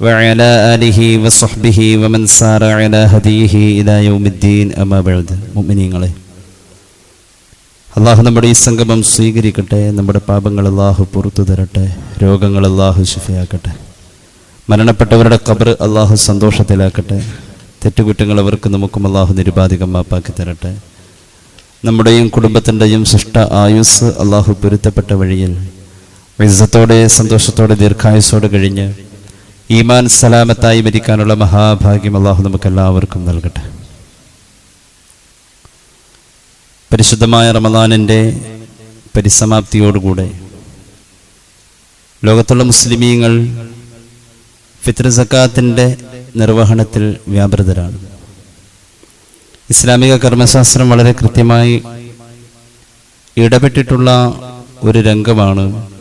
وعلى آله وصحبه ومن سار على هديه إلى يوم الدين أما بعد مؤمنين അള്ളാഹു നമ്മുടെ ഈ സംഗമം സ്വീകരിക്കട്ടെ നമ്മുടെ പാപങ്ങൾ അള്ളാഹു പുറത്തു തരട്ടെ രോഗങ്ങൾ അള്ളാഹു ശിഫയാക്കട്ടെ മരണപ്പെട്ടവരുടെ കബർ അള്ളാഹു സന്തോഷത്തിലാക്കട്ടെ തെറ്റുകുറ്റങ്ങൾ അവർക്ക് നമുക്കും അള്ളാഹു നിരുപാധികം മാപ്പാക്കി തരട്ടെ നമ്മുടെയും കുടുംബത്തിൻ്റെയും സൃഷ്ട ആയുസ് അള്ളാഹു പൊരുത്തപ്പെട്ട വഴിയിൽ വിസത്തോടെ സന്തോഷത്തോടെ ദീർഘായുസോടെ കഴിഞ്ഞ് ഈമാൻ സലാമത്തായി മരിക്കാനുള്ള മഹാഭാഗ്യം അള്ളാഹു നമുക്ക് എല്ലാവർക്കും നൽകട്ടെ. പരിശുദ്ധമായ റമദാനിന്റെ പരിസമാപ്തിയോടുകൂടെ ലോകത്തുള്ള മുസ്ലിമീങ്ങൾ ഫിത്ർ സക്കാത്തിന്റെ നിർവഹണത്തിൽ വ്യാപൃതരാണ്. ഇസ്ലാമിക കർമ്മശാസ്ത്രം വളരെ കൃത്യമായി ഇടപെട്ടിട്ടുള്ള ഒരു രംഗമാണ്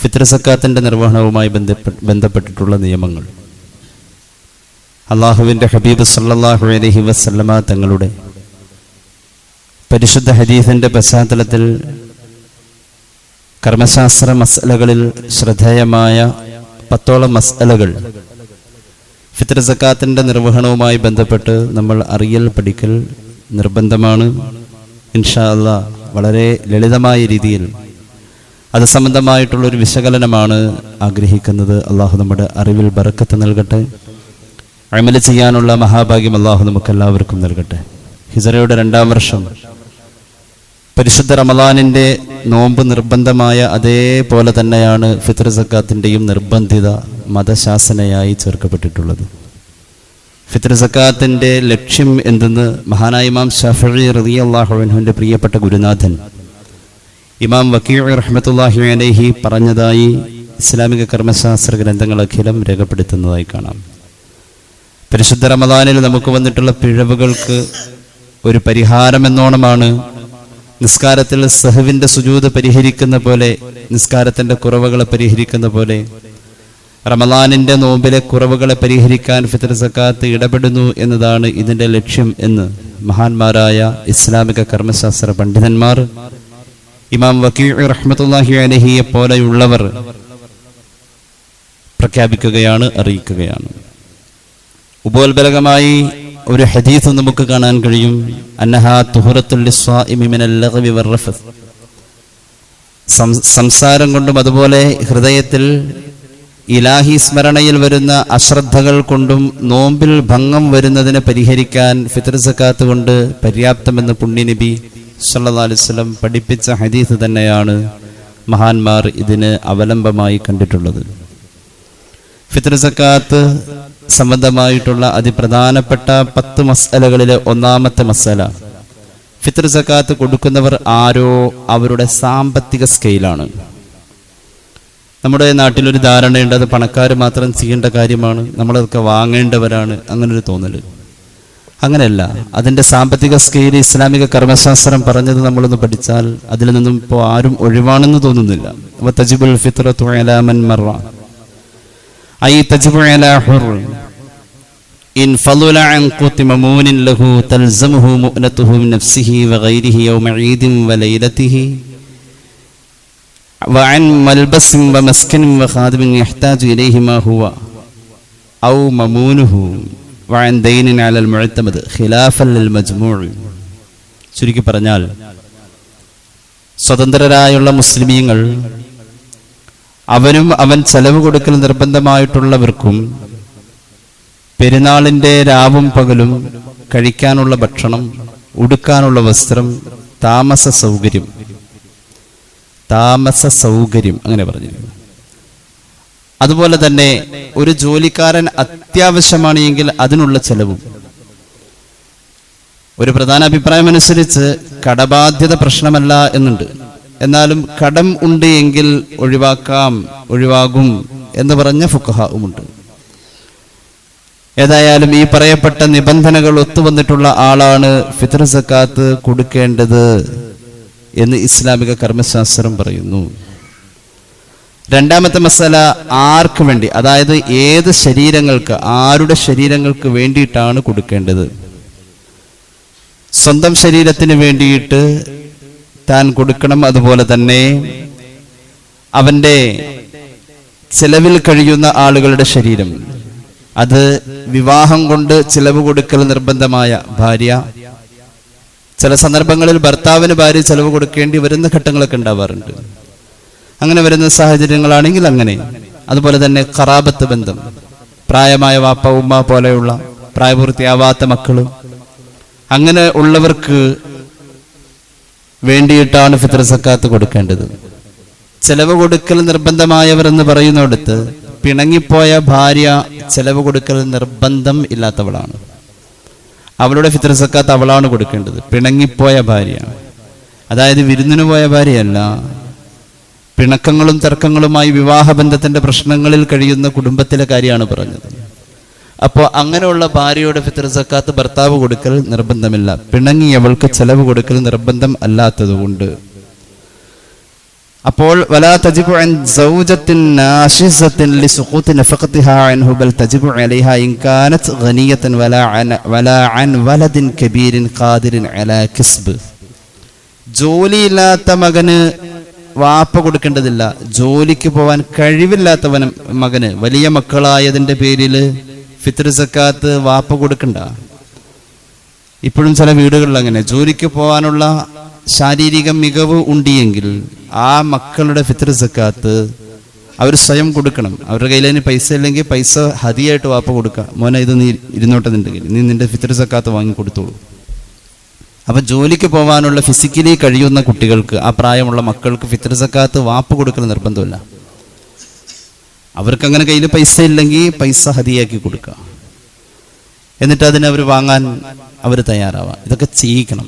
ഫിത്ർ സക്കാത്തിന്റെ നിർവഹണവുമായി ബന്ധപ്പെട്ട് ബന്ധപ്പെട്ടിട്ടുള്ള നിയമങ്ങൾ. അള്ളാഹുവിന്റെ ഹബീബ് സല്ലാഹു അലഹി വസല്ലമ തങ്ങളുടെ പരിശുദ്ധ ഹരീഫിന്റെ പശ്ചാത്തലത്തിൽ കർമ്മശാസ്ത്ര മസലകളിൽ ശ്രദ്ധേയമായ പത്തോളം മസലകൾ ഫിത്ർ സക്കാത്തിന്റെ നിർവഹണവുമായി ബന്ധപ്പെട്ട് നമ്മൾ അറിയൽ പഠിക്കൽ നിർബന്ധമാണ്. ഇൻഷാ അല്ലാ വളരെ ലളിതമായ രീതിയിൽ അത് സംബന്ധമായിട്ടുള്ളൊരു വിശകലനമാണ് ആഗ്രഹിക്കുന്നത്. അള്ളാഹു നമ്മുടെ അറിവിൽ ബറക്കത്ത് നൽകട്ടെ. അമല ചെയ്യാനുള്ള മഹാഭാഗ്യം അള്ളാഹു നമുക്ക് എല്ലാവർക്കും നൽകട്ടെ. ഹിസറയുടെ രണ്ടാം വർഷം. പരിശുദ്ധ റമലാനിന്റെ നോമ്പ് നിർബന്ധമായ അതേപോലെ തന്നെയാണ് ഫിത്ർ സക്കാത്തിന്റെയും നിർബന്ധിത മതശാസനയായി ചേർക്കപ്പെട്ടിട്ടുള്ളത്. ഫിത്ർ സക്കാത്തിന്റെ ലക്ഷ്യം എന്തെന്ന് മഹാനായിമാം ഷഫി റതി അള്ളാഹുവിൻഹുവിന്റെ പ്രിയപ്പെട്ട ഗുരുനാഥൻ ഇമാം വക്കീർ റഹ്മത്തുല്ലാഹി അലൈഹി പറഞ്ഞതായി ഇസ്ലാമിക കർമ്മശാസ്ത്ര ഗ്രന്ഥങ്ങൾ അഖിലം രേഖപ്പെടുത്തുന്നതായി കാണാം. പരിശുദ്ധ റമദാനിൽ നമുക്ക് വന്നിട്ടുള്ള പിഴവുകൾക്ക് ഒരു പരിഹാരം എന്നോണമാണ് നിസ്കാരത്തിൽ സഹുവിന്റെ സുജൂത് പരിഹരിക്കുന്ന പോലെ നിസ്കാരത്തിന്റെ കുറവുകളെ പരിഹരിക്കുന്ന പോലെ റമദാനിന്റെ നോമ്പിലെ കുറവുകളെ പരിഹരിക്കാൻ ഫിത്തർ സക്കാത്ത് ഇടപെടുന്നു എന്നതാണ് ഇതിന്റെ ലക്ഷ്യം എന്ന് മഹാന്മാരായ ഇസ്ലാമിക കർമ്മശാസ്ത്ര പണ്ഡിതന്മാർ ഇമാം വക്കീ റഹ്മത്തുള്ളാഹി അലഹിയെ പോലെയുള്ളവർ പ്രഖ്യാപിക്കുകയാണ് അറിയിക്കുകയാണ്. ഉപോത്ബലകമായി ഒരു ഹദീസ് നമുക്ക് കാണാൻ കഴിയും. സംസാരം കൊണ്ടും അതുപോലെ ഹൃദയത്തിൽ ഇലാഹി സ്മരണയിൽ വരുന്ന അശ്രദ്ധകൾ കൊണ്ടും നോമ്പിൽ ഭംഗം വരുന്നതിനെ പരിഹരിക്കാൻ ഫിത്ർ സക്കാത്ത് കൊണ്ട് പര്യാപ്തമെന്ന് പുണ്യനബി വസല്ലം പഠിപ്പിച്ച ഹദീസ് തന്നെയാണ് മഹാന്മാർ ഇതിന് അവലംബമായി കണ്ടിട്ടുള്ളത്. ഫിത്ർ സക്കാത്ത് സംബന്ധമായിട്ടുള്ള അതിപ്രധാനപ്പെട്ട പത്ത് മസലകളിലെ ഒന്നാമത്തെ മസല ഫിത്ർ സക്കാത്ത് കൊടുക്കുന്നവർ ആരോ അവരുടെ സാമ്പത്തിക സ്കെയിലാണ്. നമ്മുടെ നാട്ടിലൊരു ധാരണയുണ്ട് അത് പണക്കാർ മാത്രം ചെയ്യേണ്ട കാര്യമാണ് നമ്മളതൊക്കെ വാങ്ങേണ്ടവരാണ് അങ്ങനൊരു തോന്നൽ അങ്ങനെയല്ല അതിൻ്റെ സാമ്പത്തിക സ്കെയിൽ ഇസ്ലാമിക കർമ്മശാസ്ത്രം പറഞ്ഞത് നമ്മളൊന്ന് പഠിച്ചാൽ അതിൽ നിന്നും ഇപ്പോൾ ആരും ഒഴിവാണെന്ന് തോന്നുന്നില്ല അപ്പോൾ തജിബുൽ ഫിത്രത്തു അലാ മൻ മറ أي تجب على حر إن فضل عن قوت ممون له تلزمه مؤنته من نفسه وغيره يوم عيد وليلته وعن ملبس ومسكن وخادم يحتاج إليه ما هو أو ممونه ഖിലാഫൽ ചുരുക്കി പറഞ്ഞാൽ സ്വതന്ത്രരായുള്ള മുസ്ലിമീങ്ങൾ അവനും അവൻ ചെലവ് കൊടുക്കൽ നിർബന്ധമായിട്ടുള്ളവർക്കും പെരുന്നാളിന്റെ രാവും പകലും കഴിക്കാനുള്ള ഭക്ഷണം ഉടുക്കാനുള്ള വസ്ത്രം താമസ സൗകര്യം. താമസ സൗകര്യം അങ്ങനെ പറഞ്ഞിരിക്കുന്നു. അതുപോലെ തന്നെ ഒരു ജോലിക്കാരൻ അത്യാവശ്യമാണ് എങ്കിൽ അതിനുള്ള ചെലവും. ഒരു പ്രധാന അഭിപ്രായം അനുസരിച്ച് കടബാധ്യത പ്രശ്നമല്ല എന്നുണ്ട്. എന്നാലും കടം ഉണ്ട് എങ്കിൽ ഒഴിവാക്കാം ഒഴിവാകും എന്ന് പറഞ്ഞ ഫുക്കഹുമുണ്ട് ഏതായാലും ഈ പറയപ്പെട്ട നിബന്ധനകൾ ഒത്തുവന്നിട്ടുള്ള ആളാണ് ഫിത്ർ സക്കാത്ത് കൊടുക്കേണ്ടത് എന്ന് ഇസ്ലാമിക കർമ്മശാസ്ത്രം പറയുന്നു. രണ്ടാമത്തെ മസാല ആർക്ക് വേണ്ടി? അതായത് ഏത് ശരീരങ്ങൾക്ക് ആരുടെ ശരീരങ്ങൾക്ക് വേണ്ടിയിട്ടാണ് കൊടുക്കേണ്ടത്? സ്വന്തം ശരീരത്തിന് വേണ്ടിയിട്ട് താൻ കൊടുക്കണം. അതുപോലെ തന്നെ അവന്റെ ചിലവിൽ കഴിയുന്ന ആളുകളുടെ ശരീരം. അത് വിവാഹം കൊണ്ട് ചിലവ് കൊടുക്കൽ നിർബന്ധമായ ഭാര്യ. ചില സന്ദർഭങ്ങളിൽ ഭർത്താവിന് ഭാര്യ ചെലവ് കൊടുക്കേണ്ടി വരുന്ന ഘട്ടങ്ങളൊക്കെ ഉണ്ടാവാറുണ്ട്. അങ്ങനെ വരുന്ന സാഹചര്യങ്ങളാണെങ്കിൽ അങ്ങനെ. അതുപോലെ തന്നെ ഖറാബത്ത് ബന്ധം. പ്രായമായ വാപ്പ ഉമ്മ പോലെയുള്ള പ്രായപൂർത്തിയാവാത്ത മക്കളും. അങ്ങനെ ഉള്ളവർക്ക് വേണ്ടിയിട്ടാണ് ഫിത്ര സക്കാത്ത് കൊടുക്കേണ്ടത്. ചെലവ് കൊടുക്കൽ നിർബന്ധമായവർ എന്ന് പറയുന്നിടത്ത് പിണങ്ങിപ്പോയ ഭാര്യ ചെലവ് കൊടുക്കൽ നിർബന്ധം ഇല്ലാത്തവളാണ്. അവളുടെ ഫിത്ര സക്കാത്ത് അവളാണ് കൊടുക്കേണ്ടത്. പിണങ്ങിപ്പോയ ഭാര്യ. അതായത് വിരുന്നിന് പോയ ഭാര്യയല്ല പിണക്കങ്ങളും തർക്കങ്ങളുമായി വിവാഹബന്ധത്തിന്റെ പ്രശ്നങ്ങളിൽ കഴിയുന്ന കുടുംബത്തിലെ കാര്യമാണ് പറഞ്ഞത്. അപ്പോൾ അങ്ങനെയുള്ള ഭാര്യയുടെ ഫിത്ർ സക്കാത്ത് ഭർത്താവ് കൊടുക്കൽ നിർബന്ധമില്ല. പിണങ്ങിയവൾക്ക് ചെലവ് കൊടുക്കൽ നിർബന്ധം അല്ലാത്തതുകൊണ്ട്. അപ്പോൾ വലാ അൻ ജോലിയില്ലാത്ത മകന് വാപ്പ കൊടുക്കേണ്ടതില്ല. ജോലിക്ക് പോവാൻ കഴിവില്ലാത്തവനും മകന് വലിയ മക്കളായതിന്റെ പേരിൽ ഫിത്ർ സക്കാത്ത് വാപ്പ കൊടുക്കണ്ട. ഇപ്പോഴും ചില വീടുകളിൽ അങ്ങനെ. ജോലിക്ക് പോകാനുള്ള ശാരീരിക മികവ് ഉണ്ടിയെങ്കിൽ ആ മക്കളുടെ ഫിത്ർ സക്കാത്ത് അവർ സ്വയം കൊടുക്കണം. അവരുടെ കയ്യിൽ പൈസ ഇല്ലെങ്കിൽ പൈസ ഹതിയായിട്ട് വാപ്പ കൊടുക്കുക മോനെ ഇത് നീ ഇരുന്നോട്ടെന്നുണ്ടെങ്കിൽ നീ നിന്റെ ഫിത്ർ സക്കാത്ത് വാങ്ങി കൊടുത്തോളൂ. അപ്പൊ ജോലിക്ക് പോകാനുള്ള ഫിസിക്കലി കഴിയുന്ന കുട്ടികൾക്ക് ആ പ്രായമുള്ള മക്കൾക്ക് ഫിത്ർ സക്കാത്ത് വാപ്പ് കൊടുക്കൽ നിർബന്ധമില്ല. അവർക്ക് അങ്ങനെ കയ്യിൽ പൈസ ഇല്ലെങ്കിൽ പൈസ ഹതിയാക്കി കൊടുക്കുക എന്നിട്ട് അതിനെ അവർ വാങ്ങാൻ അവർ തയ്യാറാവാം. ഇതൊക്കെ ചെയ്യിക്കണം.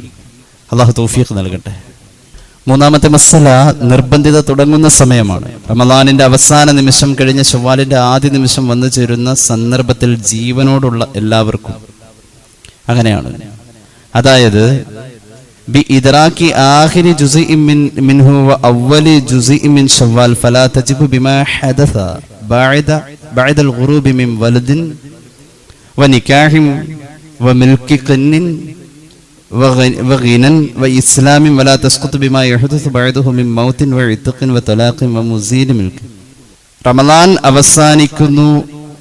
അള്ളാഹു തോഫിയൊക്കെ നൽകട്ടെ. മൂന്നാമത്തെ മസല നിർബന്ധിത തുടങ്ങുന്ന സമയമാണ്. റമദാനിന്റെ അവസാന നിമിഷം കഴിഞ്ഞ ചൊവ്വാലിന്റെ ആദ്യ നിമിഷം വന്നു ചേരുന്ന സന്ദർഭത്തിൽ ജീവനോടുള്ള എല്ലാവർക്കും അങ്ങനെയാണ്. അതായത് ബി ഇദ്റാക്കി ആഖിരി ജുസിഇ മിൻ മിൻഹു വ അവ്വലി ജുസിഇ മിൻ ശവ്വാൽ ഫലാ തജിബു ബിമാ ഹദസ ബഅദ ബഅദ الغروب من ولد ونكاح وملك قن وغ- وغنى وإسلام ولا تسقط بما يحدث بعده من موت وعتق وطلاق ومزيل ملك റമദാൻ അവസാനിക്കുന്നു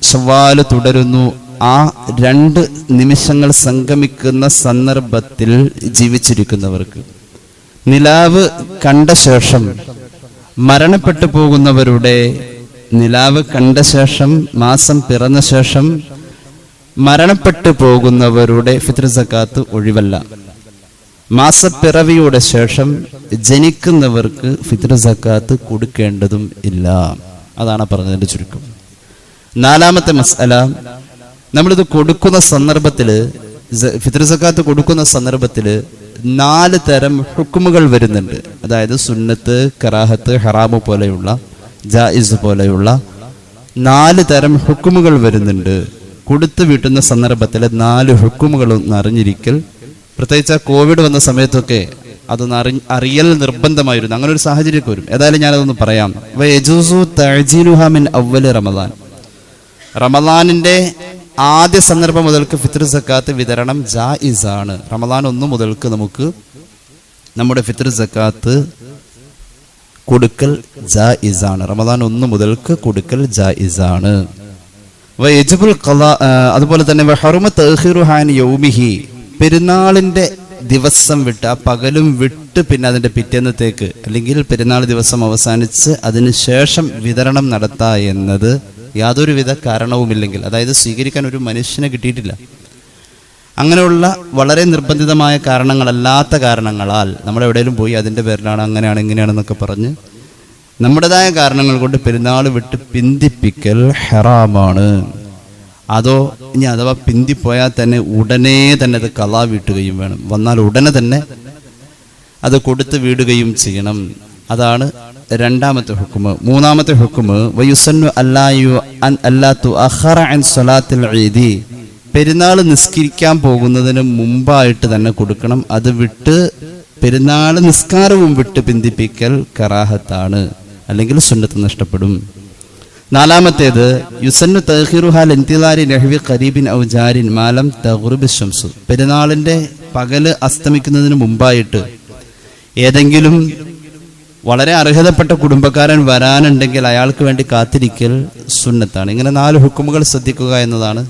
ഷവ്വാല് തുടരുന്നു ആ രണ്ട് നിമിഷങ്ങൾ സംഗമിക്കുന്ന സന്ദർഭത്തിൽ ജീവിച്ചിരിക്കുന്നവർക്ക്. നിലാവ് കണ്ട ശേഷം മരണപ്പെട്ടു പോകുന്നവരുടെ നിലാവ് കണ്ട ശേഷം മാസം പിറന്ന ശേഷം മരണപ്പെട്ടു പോകുന്നവരുടെ ഫിത്ർ സക്കാത്ത് ഒഴിവല്ല. മാസപ്പിറവിയുടെ ശേഷം ജനിക്കുന്നവർക്ക് ഫിത്ർ സക്കാത്ത് കൊടുക്കേണ്ടതും ഇല്ല. അതാണ് പറഞ്ഞതിന്റെ ചുരുക്കം. നാലാമത്തെ മസ്അല നമ്മളിത് കൊടുക്കുന്ന സന്ദർഭത്തിൽ ഫിത്രസക്കാത്ത് കൊടുക്കുന്ന സന്ദർഭത്തിൽ നാല് തരം ഹുക്കുമുകൾ വരുന്നുണ്ട്. അതായത് സുന്നത്ത് കറാഹത്ത് ഹറാമ് പോലെയുള്ള ജായിസ് പോലെയുള്ള നാല് തരം ഹുക്കുമുകൾ വരുന്നുണ്ട്. കൊടുത്തു വീട്ടുന്ന സന്ദർഭത്തിൽ നാല് ഹുക്കുമുകൾ ഒന്ന് അറിഞ്ഞിരിക്കൽ പ്രത്യേകിച്ച് കോവിഡ് വന്ന സമയത്തൊക്കെ അതൊന്ന് അറി അറിയൽ നിർബന്ധമായിരുന്നു. അങ്ങനെ ഒരു സാഹചര്യമൊക്കെ വരും. ഏതായാലും ഞാനതൊന്ന് പറയാം. റമദാൻ. റമദാനിന്റെ ആദ്യ സന്ദർഭം മുതൽക്ക് ഫിത്ർ സക്കാത്ത് വിതരണം ജായിസ് ആണ് റമദാൻ ഒന്ന് മുതൽക്ക് നമുക്ക് നമ്മുടെ ഫിത്ർ സക്കാത്ത് കൊടുക്കൽ ജായിസ് ആണ് റമദാൻ ഒന്ന് മുതൽക്ക് കൊടുക്കൽ ജായിസ് ആണ് വയജുബുൽ ആ, അതുപോലെ തന്നെ വഹറുമ തഅഖീറുഹാൻ യൗമിഹി പെരുന്നാളിന്റെ ദിവസം വിട്ട് ആ പകലും വിട്ട് പിന്നെ അതിന്റെ പിറ്റേന്നത്തേക്ക് അല്ലെങ്കിൽ പെരുന്നാൾ ദിവസം അവസാനിച്ച് അതിന് ശേഷം വിതരണം നടത്താ എന്നത് യാതൊരുവിധ കാരണവുമില്ലെങ്കിൽ അതായത് സ്വീകരിക്കാൻ ഒരു മനുഷ്യനെ കിട്ടിയിട്ടില്ല. അങ്ങനെയുള്ള വളരെ നിർബന്ധിതമായ കാരണങ്ങളല്ലാത്ത കാരണങ്ങളാൽ നമ്മൾ എവിടെയെങ്കിലും പോയി അതിന്റെ പേരിലാണ് അങ്ങനെയാണ് ഇങ്ങനെയാണെന്നൊക്കെ പറഞ്ഞ് നമ്മുടേതായ കാരണങ്ങൾ കൊണ്ട് പെരുന്നാൾ വിട്ട് പിന്തിപ്പിക്കൽ ഹെറാമാണ്. അതോ ഇനി അഥവാ പിന്തിപ്പോയാൽ തന്നെ ഉടനെ തന്നെ അത് കലാ വീട്ടുകയും വേണം. വന്നാൽ ഉടനെ തന്നെ അത് കൊടുത്ത് വീടുകയും ചെയ്യണം. അതാണ് രണ്ടാമത്തെ ഹുക്കുമ്. മൂന്നാമത്തെ ഹുക്കുമ് വയുസന്നു അല്ലായു അൻ അല്ലാത്തു അഹറ അൻ സൊലാത്തിൽ എഴുതി പെരുന്നാൾ നിസ്കരിക്കാൻ പോകുന്നതിന് മുമ്പായിട്ട് തന്നെ കൊടുക്കണം. അത് വിട്ട് പെരുന്നാൾ നിസ്കാരവും വിട്ട് പിന്തിപ്പിക്കൽ കറാഹത്താണ്. അല്ലെങ്കിൽ സുന്നത്ത് നഷ്ടപ്പെടും. നാലാമത്തേത് യുസന്നു തഹിറുഹാൽ എന്തിലാരി നഹ്വി ഖരീബിൻ ഔ ജാരിൻ മാലം തഹുറുബി ഷംസു പെരുന്നാളിന്റെ പകൽ അസ്തമിക്കുന്നതിന് മുമ്പായിട്ട് ഏതെങ്കിലും വളരെ അർഹതപ്പെട്ട കുടുംബക്കാരൻ വരാനുണ്ടെങ്കിൽ അയാൾക്ക് വേണ്ടി കാത്തിരിക്കൽ സുന്നത്താണ്. ഇങ്ങനെ നാല് ഹുക്കുമുകൾ ശ്രദ്ധിക്കുക എന്നതാണ്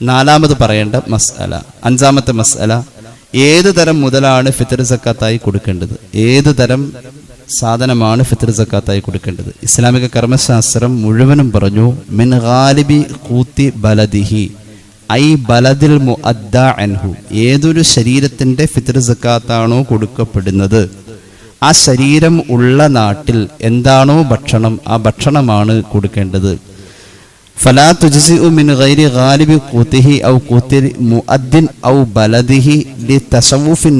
നാലാമത് പറയേണ്ട മസ്അല അഞ്ചാമത്തെ മസ്അല ഏത് തരം മുതലാണ് ഫിത്തർ സക്കാത്തായി കൊടുക്കേണ്ടത്? ഏത് തരം സാധനമാണ് ഫിത്തർ സക്കാത്തായി കൊടുക്കേണ്ടത്? ഇസ്ലാമിക കർമ്മശാസ്ത്രം മുഴുവനും പറഞ്ഞു മിൻ ഗാലിബി കൂത്തി ബലദിഹി ഐ ബലദിൽ മുഅദ്ദ അൻഹു. ഏതൊരു ശരീരത്തിന്റെ ഫിത്തർ സക്കാത്താണോ കൊടുക്കപ്പെടുന്നത്? ആ ശരീരം ഉള്ള നാട്ടിൽ എന്താണോ ഭക്ഷണം ആ ഭക്ഷണമാണ് കൊടുക്കേണ്ടത്. ഫലാ തുജ്സിഉ മിൻ ഗൈരി ഗാലിബി ഖൂതിഹി ഔ കൂത്തി മുഅദ്ദിൻ ഔ ബലദിഹി ലി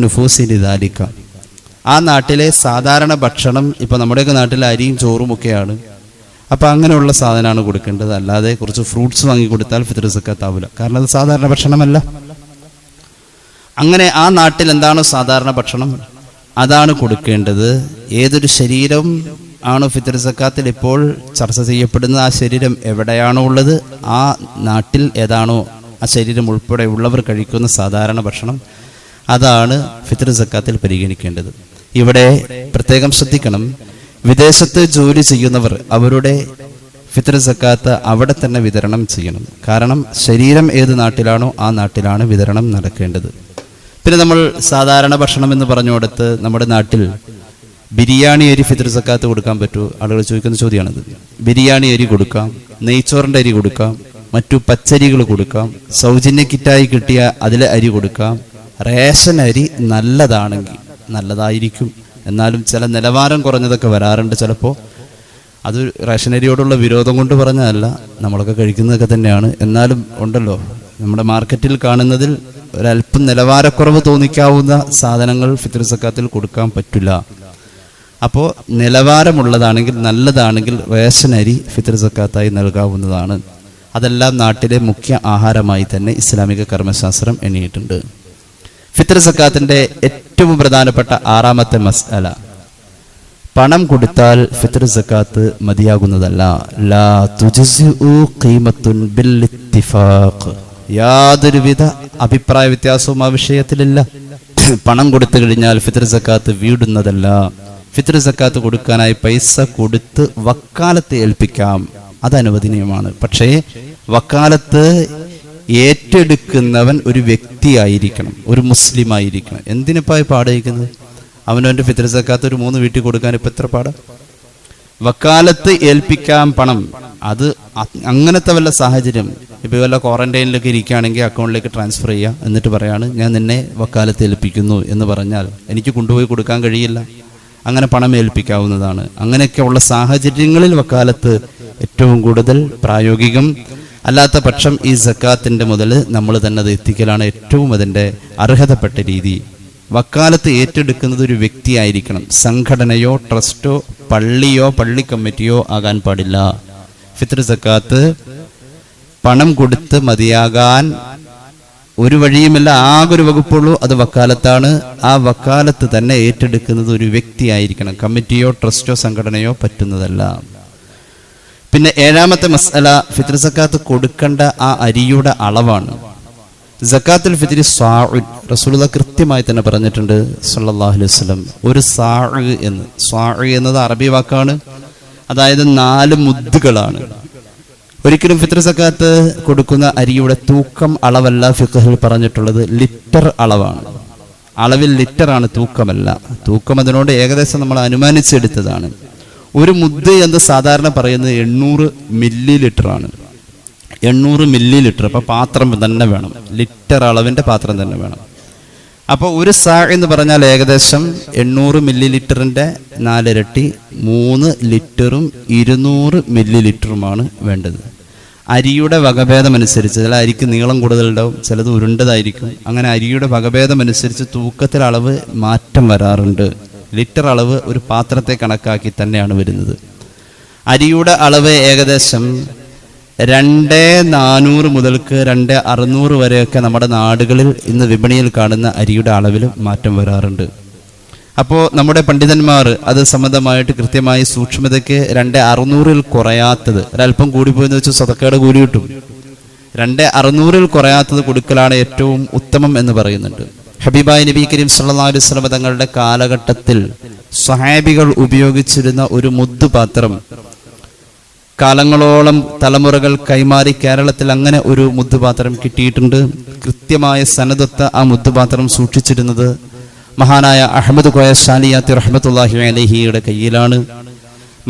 നുഫൂസി ലിദാലിക. ആ നാട്ടിലെ സാധാരണ ഭക്ഷണം ഇപ്പൊ നമ്മുടെയൊക്കെ നാട്ടിൽ അരിയും ചോറും ഒക്കെയാണ്. അപ്പൊ അങ്ങനെയുള്ള സാധനമാണ് കൊടുക്കേണ്ടത്. അല്ലാതെ കുറച്ച് ഫ്രൂട്ട്സ് വാങ്ങി കൊടുത്താൽ സക്കാത്ത് കാരണം അത് സാധാരണ ഭക്ഷണമല്ല. അങ്ങനെ ആ നാട്ടിൽ എന്താണോ സാധാരണ ഭക്ഷണം? അതാണ് കൊടുക്കേണ്ടത്. ഏതൊരു ശരീരം ആണ് ഫിത്തർ സക്കാത്തിൽ ഇപ്പോൾ ചർച്ച ചെയ്യപ്പെടുന്നത്? ആ ശരീരം എവിടെയാണോ ഉള്ളത്? ആ നാട്ടിൽ ഏതാണോ ആ ശരീരം ഉൾപ്പെടെ ഉള്ളവർ കഴിക്കുന്ന സാധാരണ ഭക്ഷണം അതാണ് ഫിത്തർ സക്കാത്തിൽ പരിഗണിക്കേണ്ടത്. ഇവിടെ പ്രത്യേകം ശ്രദ്ധിക്കണം. വിദേശത്ത് ജോലി ചെയ്യുന്നവർ അവരുടെ ഫിത്തർ സക്കാത്ത് അവിടെ തന്നെ വിതരണം ചെയ്യണം. കാരണം ശരീരം ഏത് നാട്ടിലാണോ ആ നാട്ടിലാണ് വിതരണം നടക്കേണ്ടത്. പിന്നെ നമ്മൾ സാധാരണ ഭക്ഷണം എന്ന് പറഞ്ഞുകൊടുത്ത് നമ്മുടെ നാട്ടിൽ ബിരിയാണി അരി ഫിത്ർ സക്കാത്ത് കൊടുക്കാൻ പറ്റുമോ ആളുകൾ ചോദിക്കുന്ന ചോദ്യമാണിത്. ബിരിയാണി അരി കൊടുക്കാം നെയ്ച്ചോറിന്റെ അരി കൊടുക്കാം മറ്റു പച്ചരികൾ കൊടുക്കാം സൗജന്യ കിറ്റായി കിട്ടിയ അതിലെ അരി കൊടുക്കാം. റേഷൻ അരി നല്ലതാണെങ്കിൽ നല്ലതായിരിക്കും. എന്നാലും ചില നിലവാരം കുറഞ്ഞതൊക്കെ വരാറുണ്ട് ചിലപ്പോൾ അത് റേഷൻ അരിയോടുള്ള വിരോധം കൊണ്ട് പറഞ്ഞതല്ല നമ്മളൊക്കെ കഴിക്കുന്നതൊക്കെ തന്നെയാണ്. എന്നാലും ഉണ്ടല്ലോ നമ്മുടെ മാർക്കറ്റിൽ കാണുന്നതിൽ ഒരല്പം നിലവാരക്കുറവ് തോന്നിക്കാവുന്ന സാധനങ്ങൾ ഫിത്ർ സക്കാത്തിൽ കൊടുക്കാൻ പറ്റില്ല. അപ്പോൾ നിലവാരമുള്ളതാണെങ്കിൽ നല്ലതാണെങ്കിൽ വേഷനരി ഫിത്ർ സക്കാത്തായി നൽകാവുന്നതാണ്. അതെല്ലാം നാട്ടിലെ മുഖ്യ ആഹാരമായി തന്നെ ഇസ്ലാമിക കർമ്മശാസ്ത്രം എണ്ണിയിട്ടുണ്ട്. ഫിത്ർ സക്കാത്തിന്റെ ഏറ്റവും പ്രധാനപ്പെട്ട ആറാമത്തെ മസ്അല പണം കൊടുത്താൽ ഫിത്ർ സക്കാത്ത് മതിയാകുന്നതല്ല. ലാ തുജസ് യാതൊരുവിധ അഭിപ്രായ വ്യത്യാസവും ആ വിഷയത്തിലില്ല. പണം കൊടുത്തു കഴിഞ്ഞാൽ ഫിത്ർ സക്കാത്ത് വീടുന്നതല്ല. ഫിത്ർ സക്കാത്ത് കൊടുക്കാനായി പൈസ കൊടുത്ത് വക്കാലത്ത് ഏൽപ്പിക്കാം. അത് അനുവദനീയമാണ്. പക്ഷേ വക്കാലത്ത് ഏറ്റെടുക്കുന്നവൻ ഒരു വ്യക്തിയായിരിക്കണം ഒരു മുസ്ലിം ആയിരിക്കണം എന്തിനിപ്പായി പാടയിക്കുന്നത് അവനവന്റെ ഫിത്ർ സക്കാത്ത് ഒരു മൂന്ന് വീട്ടിൽ കൊടുക്കാൻ ഇപ്പം എത്ര പാടാ? വക്കാലത്ത് ഏൽപ്പിക്കാൻ പണം അത് അങ്ങനത്തെ വല്ല സാഹചര്യം. ഇപ്പോൾ വല്ല ക്വാറന്റൈനിലൊക്കെ ഇരിക്കുകയാണെങ്കിൽ അക്കൗണ്ടിലേക്ക് ട്രാൻസ്ഫർ ചെയ്യുക എന്നിട്ട് പറയാണ് ഞാൻ നിന്നെ വക്കാലത്ത് ഏൽപ്പിക്കുന്നു എന്ന് പറഞ്ഞാൽ എനിക്ക് കൊണ്ടുപോയി കൊടുക്കാൻ കഴിയില്ല. അങ്ങനെ പണം ഏൽപ്പിക്കാവുന്നതാണ്. അങ്ങനെയൊക്കെയുള്ള സാഹചര്യങ്ങളിൽ വക്കാലത്ത് ഏറ്റവും കൂടുതൽ പ്രായോഗികം. അല്ലാത്ത പക്ഷം ഈ സക്കാത്തിന്റെ മുതൽ നമ്മൾ തന്നെ അത് എത്തിക്കലാണ് ഏറ്റവും അതിന്റെ അർഹതപ്പെട്ട രീതി. വക്കാലത്ത് ഏറ്റെടുക്കുന്നത് ഒരു വ്യക്തിയായിരിക്കണം. സംഘടനയോ ട്രസ്റ്റോ പള്ളിയോ പള്ളി കമ്മിറ്റിയോ ആകാൻ പാടില്ല. ഫിത്ര സക്കാത്ത് പണം കൊടുത്ത് മതിയാകാൻ ഒരു വഴിയുമല്ല ആകെ ഒരു വകുപ്പുള്ളൂ അത് വക്കാലത്താണ്. ആ വക്കാലത്ത് തന്നെ ഏറ്റെടുക്കുന്നത് ഒരു വ്യക്തിയായിരിക്കണം. കമ്മിറ്റിയോ ട്രസ്റ്റോ സംഘടനയോ പറ്റുന്നതല്ല. പിന്നെ ഏഴാമത്തെ മസല ഫിത്ര സക്കാത്ത് കൊടുക്കേണ്ട ആ അരിയുടെ അളവാണ്. സക്കാത്തുൽ ഫിത്തിരി സ്വാഉൻ റസൂലുള്ള കൃത്യമായി തന്നെ പറഞ്ഞിട്ടുണ്ട് സല്ലല്ലാഹു അലൈഹി വസല്ലം. ഒരു സാഉ എന്ന്. സ്വാഉ എന്നത് അറബി വാക്കാണ്. അതായത് നാല് മുദ്ദുകളാണ്. ഒരിക്കലും ഫിത്ർ സക്കാത്ത് കൊടുക്കുന്ന അരിയുടെ തൂക്കം അളവല്ല ഫിഖഹിൽ പറഞ്ഞിട്ടുള്ളത്. ലിറ്റർ അളവാണ്. അളവിൽ ലിറ്റർ ആണ് തൂക്കമല്ല. തൂക്കം അതിനോട് ഏകദേശം നമ്മൾ അനുമാനിച്ചെടുത്തതാണ്. ഒരു മുദ്ദ എന്ന് സാധാരണ പറയുന്നത് എണ്ണൂറ് മില്ലി ലിറ്ററാണ്. എണ്ണൂറ് മില്ലി ലിറ്റർ അപ്പോൾ പാത്രം തന്നെ വേണം. ലിറ്റർ അളവിന്റെ പാത്രം തന്നെ വേണം. അപ്പോൾ ഒരു സാ എന്ന് പറഞ്ഞാൽ ഏകദേശം എണ്ണൂറ് മില്ലി ലിറ്ററിന്റെ നാലിരട്ടി മൂന്ന് ലിറ്ററും ഇരുന്നൂറ് മില്ലി ലിറ്ററുമാണ് വേണ്ടത്. അരിയുടെ വകഭേദം അനുസരിച്ച് ചില അരിക്ക് നീളം കൂടുതലുണ്ടാവും ചിലത് ഉരുണ്ടതായിരിക്കും. അങ്ങനെ അരിയുടെ വകഭേദം അനുസരിച്ച് തൂക്കത്തിൽ അളവ് മാറ്റം വരാറുണ്ട്. ലിറ്റർ അളവ് ഒരു പാത്രത്തെ കണക്കാക്കി തന്നെയാണ് വരുന്നത്. അരിയുടെ അളവ് ഏകദേശം രണ്ട് നാനൂറ് മുതൽക്ക് രണ്ട് അറുന്നൂറ് വരെയൊക്കെ നമ്മുടെ നാടുകളിൽ ഇന്ന് വിപണിയിൽ കാണുന്ന അരിയുടെ അളവിൽ മാറ്റം വരാറുണ്ട്. അപ്പോൾ നമ്മുടെ പണ്ഡിതന്മാർ അത് സംബന്ധമായിട്ട് കൃത്യമായി സൂക്ഷ്മതയ്ക്ക് രണ്ട് അറുന്നൂറിൽ കുറയാത്തത് ഒരല്പം കൂടിപ്പോയെന്ന് വെച്ച് സ്വതക്കയുടെ കൂലി കിട്ടും. രണ്ട് അറുന്നൂറിൽ കുറയാത്തത് കൊടുക്കലാണ് ഏറ്റവും ഉത്തമം എന്ന് പറയുന്നുണ്ട്. ഹബീബായ് നബി കരീം സല്ലല്ലാഹു അലൈഹി വസല്ലം തങ്ങളുടെ കാലഘട്ടത്തിൽ സ്വഹാബികൾ ഉപയോഗിച്ചിരുന്ന ഒരു മുദ്ദുപാത്രം കാലങ്ങളോളം തലമുറകൾ കൈമാറി കേരളത്തിൽ അങ്ങനെ ഒരു മുദ്ദുപാത്രം കിട്ടിയിട്ടുണ്ട്. കൃത്യമായ സനദത്ത ആ മുദ്ദുപാത്രം സൂക്ഷിച്ചിരുന്നത് മഹാനായ അഹമ്മദ് കോയ ഷാലിയാത്തി റഹ്മത്തുല്ലാഹി അലഹിയുടെ കയ്യിലാണ്.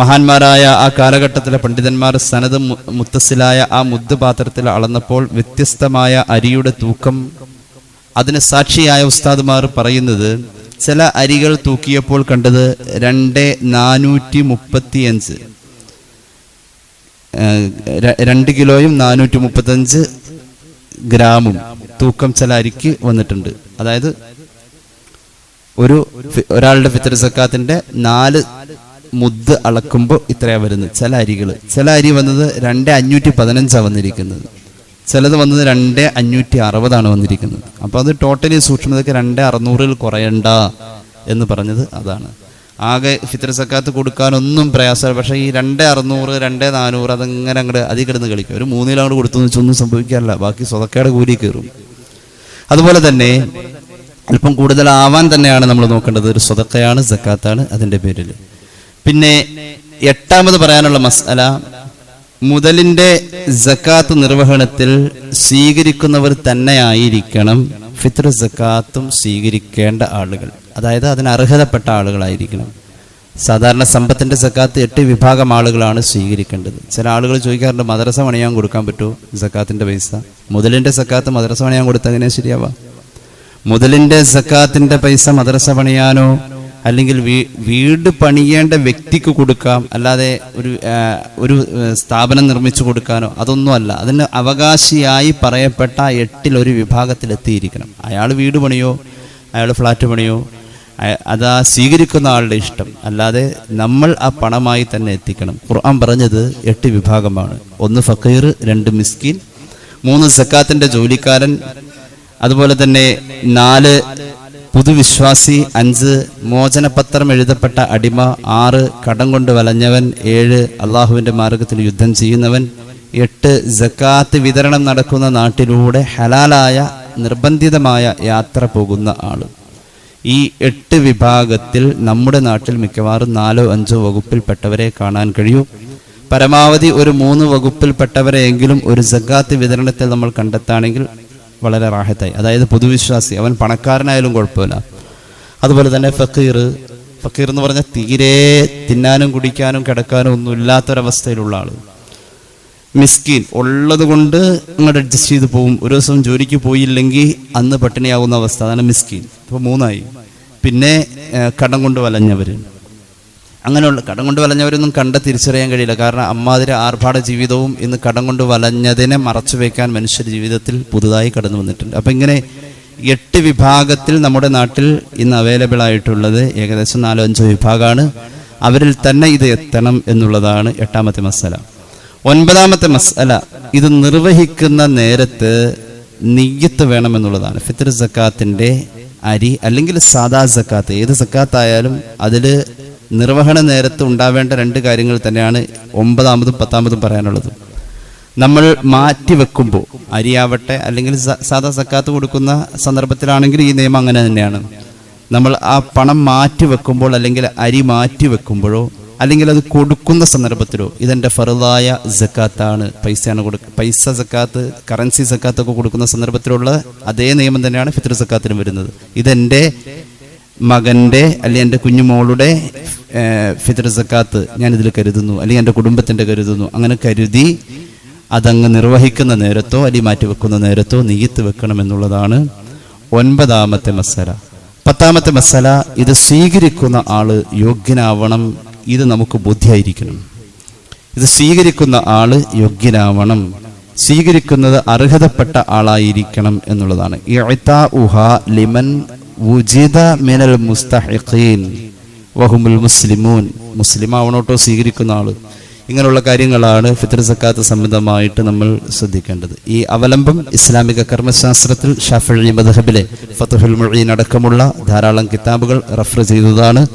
മഹാന്മാരായ ആ കാലഘട്ടത്തിലെ പണ്ഡിതന്മാർ സനത് മുത്തസിലായ ആ മുദ്ദുപാത്രത്തിൽ അളന്നപ്പോൾ വ്യത്യസ്തമായ അരിയുടെ തൂക്കം. അതിന് സാക്ഷിയായ ഉസ്താദുമാർ പറയുന്നത് ചില അരികൾ തൂക്കിയപ്പോൾ കണ്ടത് രണ്ട് നാനൂറ്റി മുപ്പത്തിയഞ്ച്. രണ്ട് കിലോയും നാനൂറ്റി മുപ്പത്തഞ്ച് ഗ്രാമും തൂക്കം ചില അരിക്ക് വന്നിട്ടുണ്ട്. അതായത് ഒരു ഒരാളുടെ ഫിത്തർ സക്കാത്തിന്റെ നാല് മുദ് അളക്കുമ്പോൾ ഇത്രയാണ് വരുന്നത്. ചില അരികൾ ചില അരി വന്നത് രണ്ട് അഞ്ഞൂറ്റി പതിനഞ്ചാണ് വന്നിരിക്കുന്നത്. ചിലത് വന്നത് രണ്ട് അഞ്ഞൂറ്റി അറുപതാണ് വന്നിരിക്കുന്നത്. അപ്പോൾ അത് ടോട്ടലി സൂക്ഷ്മതയ്ക്ക് രണ്ട് അറുന്നൂറിൽ കുറയണ്ട എന്ന് പറഞ്ഞത് അതാണ്. ആകെ ഫിത്തർ സക്കാത്ത് കൊടുക്കാനൊന്നും പ്രയാസമില്ല. പക്ഷേ ഈ രണ്ട് അറുന്നൂറ് രണ്ട് നാനൂറ് അതിങ്ങനെ അങ്ങോട്ട് അതി കിടന്ന് കളിക്കും. ഒരു മൂന്നിൽ അങ്ങോട്ട് കൊടുത്തു വെച്ചൊന്നും സംഭവിക്കാറില്ല. ബാക്കി സ്വതക്കയുടെ കൂലി കയറും. അതുപോലെ തന്നെ അല്പം കൂടുതൽ ആവാൻ തന്നെയാണ് നമ്മൾ നോക്കേണ്ടത്. ഒരു സ്വതക്കയാണ് സക്കാത്താണ് അതിന്റെ പേരിൽ പിന്നെ എട്ടാമത് പറയാനുള്ള മസാല മുതലിന്റെ സക്കാത്ത് നിർവഹണത്തിൽ സ്വീകരിക്കുന്നവർ തന്നെയായിരിക്കണം. ഫിത്ർ സക്കാത്തും സ്വീകരിക്കേണ്ട ആളുകൾ. അതായത് അതിന് അർഹതപ്പെട്ട ആളുകളായിരിക്കണം. സാധാരണ സമ്പത്തിന്റെ സക്കാത്ത് എട്ട് വിഭാഗം ആളുകളാണ് സ്വീകരിക്കേണ്ടത്. ചില ആളുകൾ ചോദിക്കാറുണ്ട് മദ്രസ പണിയാൻ കൊടുക്കാൻ പറ്റുമോ? സക്കാത്തിന്റെ പൈസ. മുതലിന്റെ സക്കാത്ത് മദ്രസ പണിയാൻ കൊടുത്താൽ അങ്ങനെ ശരിയാവാം? മുതലിന്റെ സക്കാത്തിന്റെ പൈസ മദ്രസ പണിയാനോ അല്ലെങ്കിൽ വീട് പണിയേണ്ട വ്യക്തിക്ക് കൊടുക്കാം. അല്ലാതെ ഒരു ഒരു സ്ഥാപനം നിർമ്മിച്ചു കൊടുക്കാനോ അതൊന്നുമല്ല അതിന് അവകാശിയായി പറയപ്പെട്ട എട്ടിൽ ഒരു വിഭാഗത്തിൽ എത്തിയിരിക്കണം. അയാൾ വീട് പണിയോ അയാൾ ഫ്ലാറ്റ് പണിയോ അതാ സ്വീകരിക്കുന്ന ആളുടെ ഇഷ്ടം. അല്ലാതെ നമ്മൾ ആ പണമായി തന്നെ എത്തിക്കണം. ഖുർആൻ പറഞ്ഞത് എട്ട് വിഭാഗമാണ്. ഒന്ന് ഫക്കീർ രണ്ട് മിസ്കിൻ മൂന്ന് സക്കാത്തിന്റെ ജോലിക്കാരൻ അതുപോലെ തന്നെ നാല് പുതുവിശ്വാസി അഞ്ച് മോചനപത്രം എഴുതപ്പെട്ട അടിമ ആറ് കടം കൊണ്ട് വലഞ്ഞവൻ ഏഴ് അള്ളാഹുവിന്റെ മാർഗത്തിൽ യുദ്ധം ചെയ്യുന്നവൻ എട്ട് ജക്കാത്ത് വിതരണം നടക്കുന്ന നാട്ടിലൂടെ ഹലാലായ നിർബന്ധിതമായ യാത്ര പോകുന്ന ആൾ ഈ എട്ട് വിഭാഗത്തിൽ നമ്മുടെ നാട്ടിൽ മിക്കവാറും നാലോ അഞ്ചോ വകുപ്പിൽപ്പെട്ടവരെ കാണാൻ കഴിയൂ. പരമാവധി ഒരു മൂന്ന് വകുപ്പിൽപ്പെട്ടവരെയെങ്കിലും ഒരു ജക്കാത്ത് വിതരണത്തിൽ നമ്മൾ കണ്ടെത്താണെങ്കിൽ വളരെ റാഹത്തായി. അതായത് പൊതുവിശ്വാസി അവൻ പണക്കാരനായാലും കുഴപ്പമില്ല. അതുപോലെ തന്നെ ഫക്കീർ ഫക്കീർ എന്ന് പറഞ്ഞാൽ തീരെ തിന്നാനും കുടിക്കാനും കിടക്കാനും ഒന്നും ഇല്ലാത്തൊരവസ്ഥയിലുള്ള ആൾ. മിസ്കിൻ ഉള്ളത് കൊണ്ട് അങ്ങോട്ട് അഡ്ജസ്റ്റ് ചെയ്ത് പോകും ഒരു ദിവസം ജോലിക്ക് പോയില്ലെങ്കിൽ അന്ന് പട്ടിണിയാവുന്ന അവസ്ഥ. അതാണ് മിസ്കിൻ. ഇപ്പോൾ മൂന്നായി. പിന്നെ കടം കൊണ്ട് വലഞ്ഞവർ അങ്ങനെയുള്ള കടം കൊണ്ട് വലഞ്ഞവരൊന്നും കണ്ട് തിരിച്ചറിയാൻ കഴിയില്ല. കാരണം അമ്മാതിരി ആർഭാട ജീവിതവും ഇന്ന് കടം കൊണ്ട് വലഞ്ഞതിനെ മറച്ചു വയ്ക്കാൻ മനുഷ്യ ജീവിതത്തിൽ പുതുതായി കടന്നു വന്നിട്ടുണ്ട്. അപ്പം ഇങ്ങനെ എട്ട് വിഭാഗത്തിൽ നമ്മുടെ നാട്ടിൽ ഇന്ന് അവൈലബിൾ ആയിട്ടുള്ളത് ഏകദേശം നാലോ അഞ്ചോ വിഭാഗമാണ് അവരിൽ തന്നെ ഇത് എത്തണം എന്നുള്ളതാണ് എട്ടാമത്തെ മസല. ഒൻപതാമത്തെ മസല ഇത് നിർവഹിക്കുന്ന നേരത്ത് നെയ്യത്ത് വേണമെന്നുള്ളതാണ് ഫിത്തർ സക്കാത്തിന്റെ അരി അല്ലെങ്കിൽ സാദാ സക്കാത്ത് ഏത് സക്കാത്തായാലും അതിൽ നിർവഹണ നേരത്ത് ഉണ്ടാവേണ്ട രണ്ട് കാര്യങ്ങൾ തന്നെയാണ് ഒമ്പതാമതും പത്താമതും പറയാനുള്ളത്. നമ്മൾ മാറ്റി വെക്കുമ്പോൾ അരിയാവട്ടെ അല്ലെങ്കിൽ സാധാ സക്കാത്ത് കൊടുക്കുന്ന സന്ദർഭത്തിലാണെങ്കിൽ ഈ നിയമം അങ്ങനെ തന്നെയാണ്. നമ്മൾ ആ പണം മാറ്റി വെക്കുമ്പോൾ അല്ലെങ്കിൽ അരി മാറ്റി വെക്കുമ്പോഴോ അല്ലെങ്കിൽ അത് കൊടുക്കുന്ന സന്ദർഭത്തിലോ ഇതെന്റെ ഫറുതായ ജക്കാത്താണ് പൈസയാണ് കൊടുക്കുക പൈസ സക്കാത്ത് കറൻസി സക്കാത്ത് ഒക്കെ കൊടുക്കുന്ന സന്ദർഭത്തിലുള്ള അതേ നിയമം തന്നെയാണ് ഫിത്ർ സക്കാത്തിനും വരുന്നത്. ഇതെന്റെ മകന്റെ അല്ലെങ്കിൽ എന്റെ കുഞ്ഞുമോളുടെ ഫിത്ർ സക്കാത്ത് ഞാൻ ഇതിൽ കരുതുന്നു അല്ലെങ്കിൽ എന്റെ കുടുംബത്തിന്റെ കരുതുന്നു. അങ്ങനെ കരുതി അതങ്ങ് നിർവഹിക്കുന്ന നേരത്തോ അല്ലെങ്കിൽ മാറ്റിവെക്കുന്ന നേരത്തോ നെയ്യത്ത് വെക്കണമെന്നുള്ളതാണ് ഒൻപതാമത്തെ മസല. പത്താമത്തെ മസല ഇത് സ്വീകരിക്കുന്ന ആൾ യോഗ്യനാവണം ഇത് നമുക്ക് ബുദ്ധിയായിരിക്കണം ഇത് സ്വീകരിക്കുന്ന ആൾ യോഗ്യനാവണം സ്വീകരിക്കുന്നത് അർഹതപ്പെട്ട ആളായിരിക്കണം എന്നുള്ളതാണ്. ലിമൻ മിനൽ മുസ്തഹിഖീൻ. വഹുമുൽ മുസ്ലിമൂൻ. മുസ്ലിം ആവണോട്ടോ സ്വീകരിക്കുന്ന ആൾ. ഇങ്ങനെയുള്ള കാര്യങ്ങളാണ് ഫിത്ർ സക്കാത്ത് സംബന്ധമായിട്ട് നമ്മൾ ശ്രദ്ധിക്കേണ്ടത്. ഈ അവലംബം ഇസ്ലാമിക കർമ്മശാസ്ത്രത്തിൽ ഷാഫി മദഹബിലെ ഫത്തുഹുൽ മുഴീൻ അടക്കമുള്ള ധാരാളം കിതാബുകൾ റഫർ ചെയ്തതാണ്.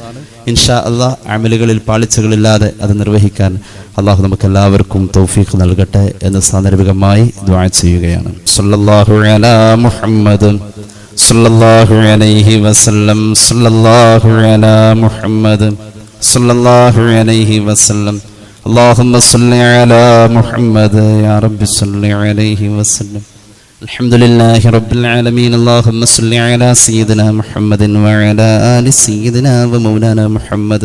ഇൻഷാ അള്ളാഹ് അമലുകളിൽ പാളിച്ചകളില്ലാതെ അത് നിർവഹിക്കാൻ അള്ളാഹു നമുക്ക് എല്ലാവർക്കും തൗഫീഖ് നൽകട്ടെ എന്ന് സാന്ദർഭികമായി ദ്വാ ചെയ്യുകയാണ്. സല്ലല്ലാഹു അലാ മുഹമ്മദ് صلى الله عليه وسلم صلى الله على محمد صلى الله عليه وسلم اللهم صل على محمد يا رب صل عليه وسلم الحمد لله رب العالمين اللهم صل على سيدنا محمد وعلى آل سيدنا ومولانا محمد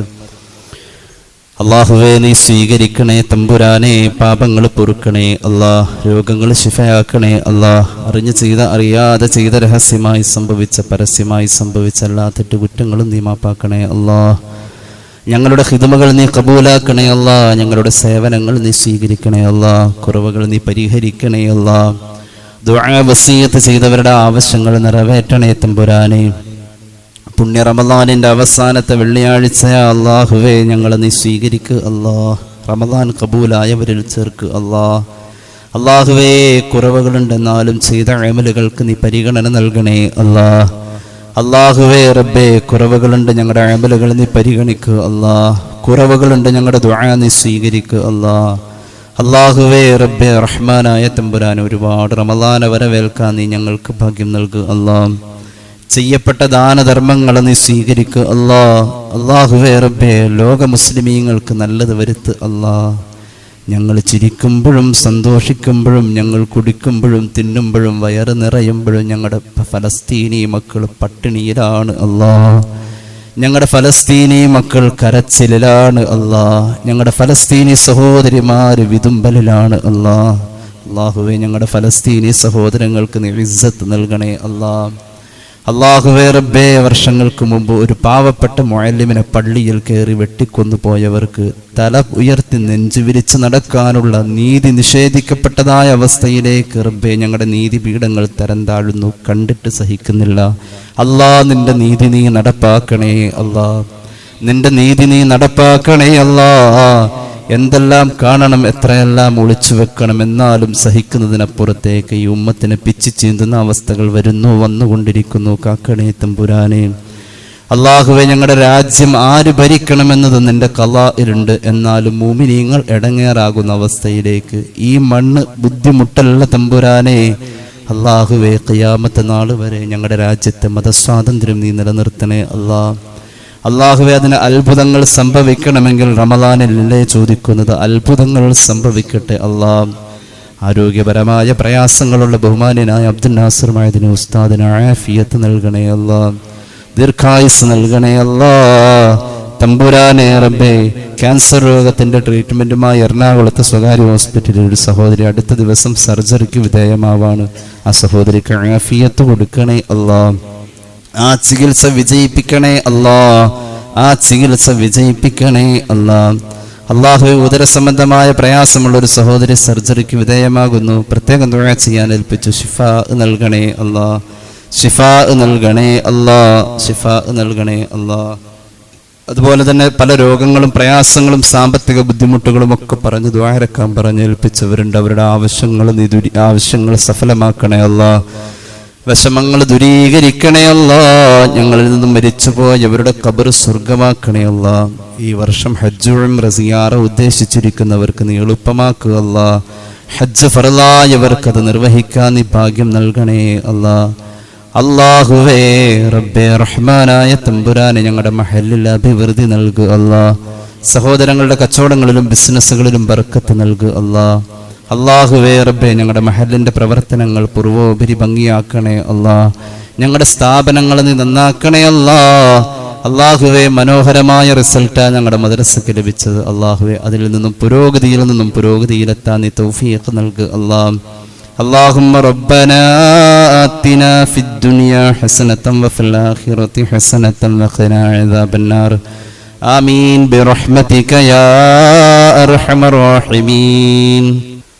അള്ളാഹുവെ നീ സ്വീകരിക്കണേ തമ്പുരാനെ പാപങ്ങൾ പൊറുക്കണേ അള്ളാഹ് രോഗങ്ങൾ ശിഫയാക്കണേ അള്ളാഹ് അറിഞ്ഞു ചെയ്ത അറിയാതെ ചെയ്ത രഹസ്യമായി സംഭവിച്ച പരസ്യമായി സംഭവിച്ച എല്ലാ തെറ്റുകുറ്റങ്ങളും നീ മാപ്പാക്കണേ അള്ളാഹ് ഞങ്ങളുടെ ഹിതമകൾ നീ കബൂലാക്കണേ അല്ല ഞങ്ങളുടെ സേവനങ്ങൾ നീ സ്വീകരിക്കണേ അല്ല കുറവുകൾ നീ പരിഹരിക്കണേ അല്ല വസീയത്ത് ചെയ്തവരുടെ ആവശ്യങ്ങൾ നിറവേറ്റണേ തമ്പുരാനെ. പുണ്യ റമദാനിന്റെ അവസാനത്തെ വെള്ളിയാഴ്ച അള്ളാഹുവേ ഞങ്ങളെ നീ സ്വീകരിക്കുക അല്ലാ റമദാൻ കബൂലായവരിൽ ചേർക്ക്. അല്ലാ അള്ളാഹുവേ കുറവുകളുണ്ടെന്നാലും ചെയ്ത അമലുകൾക്ക് നീ പരിഗണന നൽകണേ. അല്ലാ അള്ളാഹുവേ റബ്ബേ കുറവുകളുണ്ട് ഞങ്ങളുടെ അമലുകൾ നീ പരിഗണിക്കുക അല്ലാ കുറവുകളുണ്ട് ഞങ്ങളുടെ ദുആ നീ സ്വീകരിക്കുക അല്ലാ അള്ളാഹുവേ റബ്ബെ റഹ്മാനായ തമ്പുരാൻ ഒരുപാട് റമദാന വരവേൽക്കാൻ നീ ഞങ്ങൾക്ക് ഭാഗ്യം നൽകുക അല്ലാ ചെയ്യപ്പെട്ട ദാനധർമ്മങ്ങൾ നീ സ്വീകരിക്കുക അല്ലാ അള്ളാഹുവേ റബ്ബെ ലോക മുസ്ലിമീങ്ങൾക്ക് നല്ലത് വരുത്ത്. അല്ലാ ഞങ്ങൾ ചിരിക്കുമ്പോഴും സന്തോഷിക്കുമ്പോഴും ഞങ്ങൾ കുടിക്കുമ്പോഴും തിന്നുമ്പോഴും വയറ് നിറയുമ്പോഴും ഞങ്ങളുടെ ഫലസ്തീനി മക്കൾ പട്ടിണിയിലാണ്. അല്ലാ ഞങ്ങളുടെ ഫലസ്തീനി മക്കൾ കരച്ചിലാണ് അല്ലാ ഞങ്ങളുടെ ഫലസ്തീനി സഹോദരിമാർ വിതുമ്പലിലാണ്. അല്ലാ അള്ളാഹുവെ ഞങ്ങളുടെ ഫലസ്തീനി സഹോദരങ്ങൾക്ക് നീ ഇസ്സത്ത് നൽകണേ. അല്ലാ അള്ളാഹുവേ റബ്ബേ വർഷങ്ങൾക്ക് മുമ്പ് ഒരു പാവപ്പെട്ട മുഴല്ലിമിനെ പള്ളിയിൽ കയറി വെട്ടിക്കൊന്നു പോയവർക്ക് തല ഉയർത്തി നെഞ്ചു വിരിച്ച് നടക്കാനുള്ള നീതി നിഷേധിക്കപ്പെട്ടതായ അവസ്ഥയിലേക്ക് റബ്ബേ ഞങ്ങളുടെ നീതിപീഠങ്ങൾ തരം താഴുന്നു. കണ്ടിട്ട് സഹിക്കുന്നില്ല. അല്ലാ നിന്റെ നീതി നീ നടപ്പാക്കണേ അല്ലാ. നിന്റെ നീതി നീ നടപ്പാക്കണേ അല്ലാ. എന്തെല്ലാം കാണണം എത്രയെല്ലാം ഒളിച്ചു വെക്കണം എന്നാലും സഹിക്കുന്നതിനപ്പുറത്തേക്ക് ഈ ഉമ്മത്തിനെ പിച്ചു ചീന്തുന്ന അവസ്ഥകൾ വരുന്നു വന്നുകൊണ്ടിരിക്കുന്നു. കാക്കണേ തമ്പുരാനെ അള്ളാഹുവെ ഞങ്ങളുടെ രാജ്യം ആര് ഭരിക്കണമെന്നത് നിന്റെ കലായിലുണ്ട്. എന്നാലും മൂമിനീങ്ങൾ ഇടങ്ങേറാകുന്ന അവസ്ഥയിലേക്ക് ഈ മണ്ണ് ബുദ്ധിമുട്ടല്ല തമ്പുരാനെ. അള്ളാഹുവെ കയ്യാമത്തെ നാൾ വരെ ഞങ്ങളുടെ രാജ്യത്തെ മതസ്വാതന്ത്ര്യം നീ നിലനിർത്തണേ അള്ളാഹ് അള്ളാഹുവെ അതിന് അത്ഭുതങ്ങൾ സംഭവിക്കണമെങ്കിൽ റമദാനല്ലേ ചോദിക്കുന്നത്? അത്ഭുതങ്ങൾ സംഭവിക്കട്ടെ അള്ളാഹ് ആരോഗ്യപരമായ പ്രയാസങ്ങളുള്ള ബഹുമാനായ അബ്ദുൽ നാസർ ഉസ്താദിന് ആഫിയത്ത് നൽകണേ അള്ളാഹ് ദീർഘായുസ് നൽകണേ അല്ലാ തമ്പുരാനെ റബ്ബേ ക്യാൻസർ രോഗത്തിന്റെ ട്രീറ്റ്മെന്റുമായി എറണാകുളത്തെ സ്വകാര്യ ഹോസ്പിറ്റലിൽ ഒരു സഹോദരി അടുത്ത ദിവസം സർജറിക്ക് വിധേയമാവാണ്. ആ സഹോദരിക്ക് ആഫിയത്ത് കൊടുക്കണേ അല്ലാ ആ ചികിത്സ വിജയിപ്പിക്കണേ അല്ലാ. ആ ചികിത്സ വിജയിപ്പിക്കണേ അല്ലാ. അള്ളാഹു ഉദര സംബന്ധമായ പ്രയാസമുള്ള ഒരു സഹോദരി സർജറിക്ക് വിധേയമാകുന്നു. പ്രത്യേകം തുഴ ചെയ്യാൻ ഏൽപ്പിച്ചു. ഷിഫ നൽകണേ അല്ലാ. ഷിഫ നൽകണേ അല്ലാ. ഷിഫ നൽകണേ അല്ലാ. അതുപോലെ തന്നെ പല രോഗങ്ങളും പ്രയാസങ്ങളും സാമ്പത്തിക ബുദ്ധിമുട്ടുകളും ഒക്കെ പറഞ്ഞ് ദ്വാരക്കാൻ പറഞ്ഞ് ഏൽപ്പിച്ചവരുണ്ട്. അവരുടെ ആവശ്യങ്ങൾ നീ ദുരി ആവശ്യങ്ങൾ സഫലമാക്കണേ അല്ലാ. വിഷമങ്ങൾ ദൂരീകരിക്കണേ അല്ല. ഞങ്ങളിൽ നിന്നും മരിച്ചുപോയവരുടെ കബർ സ്വർഗമാക്കണയല്ല ഈ വർഷം ഹജ്ജുഴം റസിയാറ ഉദ്ദേശിച്ചിരിക്കുന്നവർക്ക് നീ എളുപ്പമാക്കുകയല്ല ഹജ്ജ് ഫറലായവർക്കത് നിർവഹിക്കാൻ നീ ഭാഗ്യം നൽകണേ അല്ല. അള്ളാഹുവേ റബ്ബെ റഹ്മാനായ തമ്പുരാനെ ഞങ്ങളുടെ മഹലിൽ അഭിവൃദ്ധി നൽകുക അല്ല. സഹോദരങ്ങളുടെ കച്ചവടങ്ങളിലും ബിസിനസ്സുകളിലും ബർക്കത്ത് നൽകുക അല്ലാ. അള്ളാഹുവേ റബ്ബെ ഞങ്ങളുടെ മഹലിന്റെ പ്രവർത്തനങ്ങൾ പൂർവോപരി ഭംഗിയാക്കണേ അല്ലാ ഞങ്ങളുടെ സ്ഥാപനങ്ങൾ നീ നന്നാക്കണേ അല്ലാ അള്ളാഹുവെ മനോഹരമായ റിസൾട്ടാ ഞങ്ങളുടെ മദ്രസക്ക് ലഭിച്ചത് അള്ളാഹുവെ അതിൽ നിന്നും പുരോഗതിയിൽ നിന്നും പുരോഗതിയിലെത്താൻ നീ തൗഫീഖ് നൽകുക അല്ലാ اللهم ربنا آتنا في الدنيا حسنة وفي الآخرة حسنة وقنا عذاب النار آمين برحمتك يا أرحم الراحمين